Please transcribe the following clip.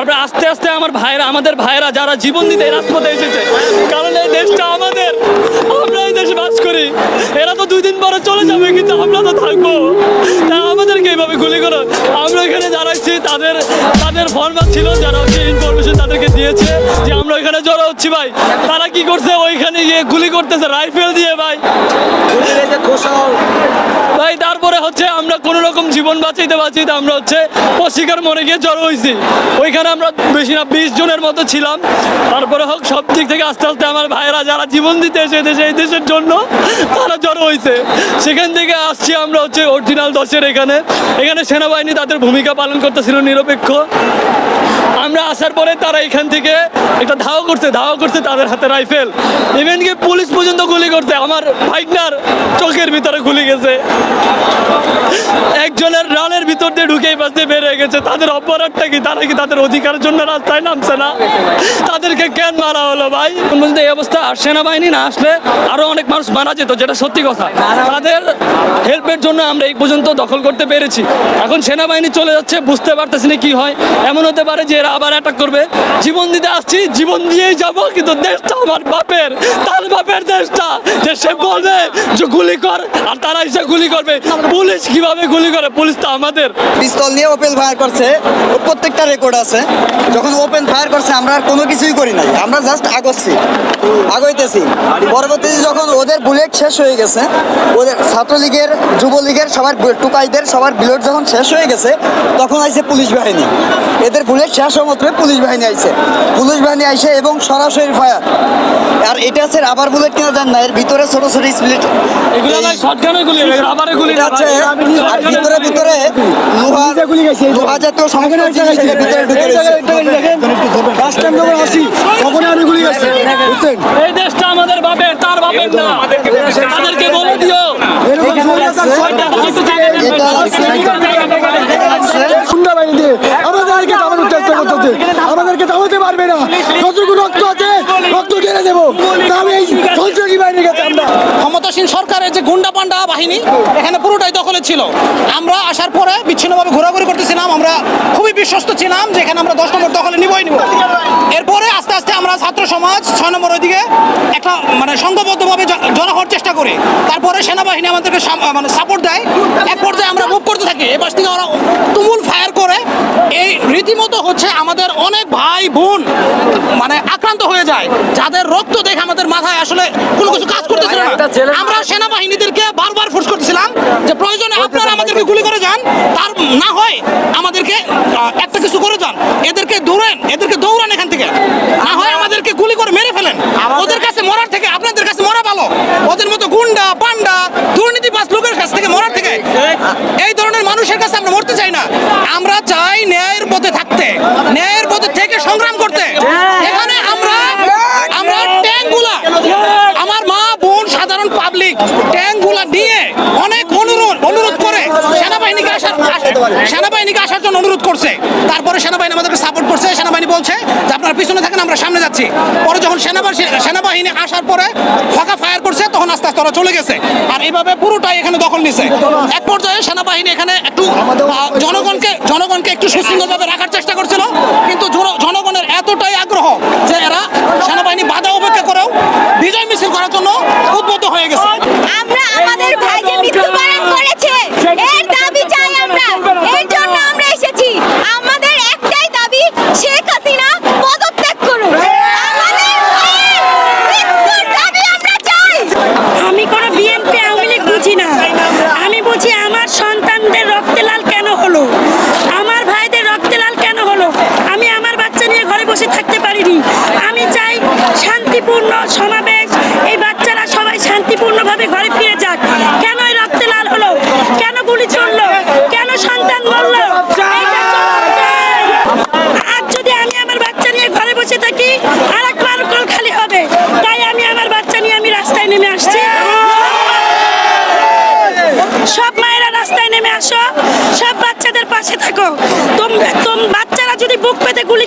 তারপরে আস্তে আস্তে আমার ভাইরা, আমাদের ভাইরা যারা জীবন দিতে এই রাজপথে এসেছে, কারণ এই দেশটা আমাদের, আমরা এই দেশে বাস করি। এরা তো দুই দিন পরে চলে যাবে, কিন্তু আমরা তো থাকব। তাদের ফরম্যাট ছিল, যারা হচ্ছে ইনফরমেশন তাদেরকে দিয়েছে যে আমরা এখানে জড়ো হচ্ছি ভাই। তারা কি করছে? ওইখানে গিয়ে গুলি করতেছে রাইফেল দিয়ে ভাই। ভাই, তারপরে হচ্ছে আমরা কোন রকম জীবন বাঁচাইতে বাঁচাইতে আমরা হচ্ছে পশিকার মরে গিয়ে জড়ো হয়েছি ওইখানে আমরা বেশি না, বিশ জনের মতো ছিলাম। তারপরে হোক, সব দিক থেকে আস্তে আস্তে আমার ভাইয়েরা যারা জীবন দিতে এসে দেশে এই দেশের জন্য তারা জড়ো হয়েছে সেখান থেকে আসছি আমরা হচ্ছে অরিজিনাল দশের এখানে। এখানে সেনাবাহিনী তাদের ভূমিকা পালন করতেছিল নিরপেক্ষ। আমরা আসার পরে তারা এখান থেকে একটা ধাওয়া করছে ধাওয়া করছে তাদের হাতে রাইফেল। ইভেন কি পুলিশ পর্যন্ত গুলি করছে, আমার ভাইকনার চোখের ভিতরে গুলি গেছে। একজনের রানের ভিতর দিয়ে ঢুকে দিয়ে বেরিয়ে গেছে, তাদের অপরাধটা কি তারা কি তাদের অধিকারের জন্য রাস্তায় নামছে না। তাদেরকে কেন মারা হলো ভাই? এই অবস্থা আর সেনাবাহিনী না আসলে আরও অনেক মানুষ মারা যেত, যেটা সত্যি কথা। তাদের হেল্পের জন্য আমরা এই পর্যন্ত দখল করতে পেরেছি। এখন সেনাবাহিনী চলে যাচ্ছে, বুঝতে পারতেছি না কি হয়। এমন হতে পারে যে এরা আবার অ্যাটাক করবে। জীবন দিতে আসছি, জীবন দিয়েই যাব, কিন্তু দেশটা আমার বাপের। তার বাপের দেশটা, যে সে বলবে যে গুলি কর আর তারা এসে গুলি করবে। পুলিশ কীভাবে গুলি করে? পুলিশ তো আমাদের। পিস্তল নিয়ে ওপেন ফায়ার করছে। প্রত্যেকটা রেকর্ড আছে। যখন ওপেন ফায়ার করছে, আমরা আর কোনো কিছুই করি নাই। আমরা জাস্ট আগচ্ছি। আগইতেছি। পরবর্তীতে যখন ওদের বুলেট শেষ হয়ে গেছে, ওদের ছাত্রলীগের, যুবলীগের, সবার টুকাইদের, সবার বুলেট যখন শেষ হয়ে গেছে, তখন আইছে পুলিশ বাহিনী। এদের বুলেট শেষ হওয়া মাত্রই পুলিশ বাহিনী আইছে। পুলিশ বাহিনী আইসে এবং সরাসরি ফায়ার আর এটা হচ্ছে রাবার বুলেট কিনা জান না। এর ভিতরে ছোট ছোট স্প্লিট এগুলো ভাই শটগানের গুলি রাবারের গুলি এটা না হচ্ছে ভাই। আর ভিতরে ভিতরে লোহা লোহা জাতীয় সমস্ত জিনিস ভিতরে ঢুকে রয়েছে। এই দেশটা আমাদের বাপের তার বাপের না। তাদেরকে বলে দিও। এটা আছে। গুন্ডা বাহিনী দিয়ে। আমাদেরকে দাবানোর চেষ্টা করতেছে। আমাদেরকে দাবাতে পারবে না। যতটুকু রক্ত আছে রক্ত ঢেলে দেবো। তবে এই সন্ত্রাসী বাহিনীর কাছে আমরা ক্ষমতাসীন সরকারের যে গুন্ডা পান্ডা বাহিনী, এখানে পুরোটাই দখলে ছিল। আমরা আসার পরে বিচ্ছিন্নভাবে ঘোরাঘুরি করতেছিলাম, আমরা খুবই বিশ্বস্ত ছিলাম যে এখানে আমরা দশ নম্বর দখলে নিবই নিব। এরপরে আস্তে আস্তে আমরা ছাত্র সমাজ ছয় নম্বর ওইদিকে একটা মানে সংঘবদ্ধভাবে জড়ো হওয়ার চেষ্টা করি। তারপরে সেনাবাহিনী আমাদেরকে মানে সাপোর্ট দেয়। এক পর্যায়ে আমরা মুভ করতে থাকি। এবার থেকে ওরা তুমুল ফায়ার হচ্ছে আমাদের অনেক ভাই বোন মানে আক্রান্ত হয়ে যায়। যাদের রক্ত দেখে আমাদের মাথায় আসলে কোনো কিছু কাজ করতেছিল না। আমরা সেনাবাহিনীদেরকে বারবার ফোর্স করতেছিলাম যে প্রয়োজনে আপনারা আমাদেরকে গুলি করে যান। তার না হয় আমাদেরকে একটা কিছু করে যান। এদেরকে দৌড়েন এদেরকে দৌড়ান এখান থেকে। না হয় আমাদেরকে গুলি করে মেরে ফেলেন। ওদের কাছে মরার থেকে আপনাদের কাছে মরা ভালো। ওদের মতো গুন্ডা পান্ডা দুর্নীতি দুর্নীতিবাজ লোকের কাছ থেকে মরার থেকে। এই ধরনের মানুষের কাছে আমরা মরতে চাই না আমরা চাই ন্যায়ের পথে থাকতে ন্যায়ের পথে থেকে সংগ্রাম করতে এখানে আমরা আমরা ট্যাঙ্কগুলা আমার মা বোন সাধারণ পাবলিক ট্যাঙ্কগুলা নিয়ে অনেক অনুরোধ অনুরোধ করে সেনাবাহিনীকে আসার সেনাবাহিনীকে আসার জন্য অনুরোধ করছে। তারপরে সেনাবাহিনী আমাদেরকে সাপোর্ট করছে। সেনাবাহিনী বলছে যে আপনারা পিছনে থাকেন আমরা সামনে যাচ্ছি। পরে যখন সেনাবাহিনী সেনাবাহিনী আসার পরে ফাঁকা ফায়ার করছে তখন আস্তে আস্তে ওরা চলে গেছে। আর এইভাবে পুরোটাই এখানে দখল নিছে। এক পর্যায়ে সেনাবাহিনী এখানে একটু জনগণকে জনগণকে একটু সুশৃঙ্খলভাবে রাখার চেষ্টা করছিল। কিন্তু জনগণের এতটাই আগ্রহ যে এরা সেনাবাহিনী বাধা উপেক্ষা করেও বিজয় মিছিল করার জন্য উদ্বুদ্ধ হয়ে গেছে আমরা আমাদের ভাই যে মৃত্যুবরণ করেছে এর দাবি চাই আমরা এর জন্য আমরা এসেছি আমাদের একটাই দাবি শেখ হাসিনা পদত্যাগ করুন আমাদের ভাইয়ের মৃত্যুর দাবি আমরা চাই আমি কোনো বিএনপি আওয়ামী লীগ বুঝি না আমি বুঝি আমার সন্তানদের রক্তে লাল কেন হলো আমার ভাইদের রক্তে লাল কেন হলো আমি আমার বাচ্চা নিয়ে ঘরে বসে থাকতে পারিনি আমি চাই শান্তিপূর্ণ সমাবেশ এই বাচ্চারা সবাই শান্তিপূর্ণভাবে ঘরে ফিরে যাক। কেন এই রক্তে লাল হলো? কেন গুলি চলল? কেন সন্তান মরলো। আজ যদি আমি আমার বাচ্চা নিয়ে ঘরে বসে থাকি আর একবার কল খালি হবে। তাই আমি আমার বাচ্চা নিয়ে আমি রাস্তায় নেমে আসছি। সব মায়েরা রাস্তায় নেমে আসো। সব বাচ্চাদের পাশে থাকো। তোম বাচ্চারা যদি বুক পেতে গুলি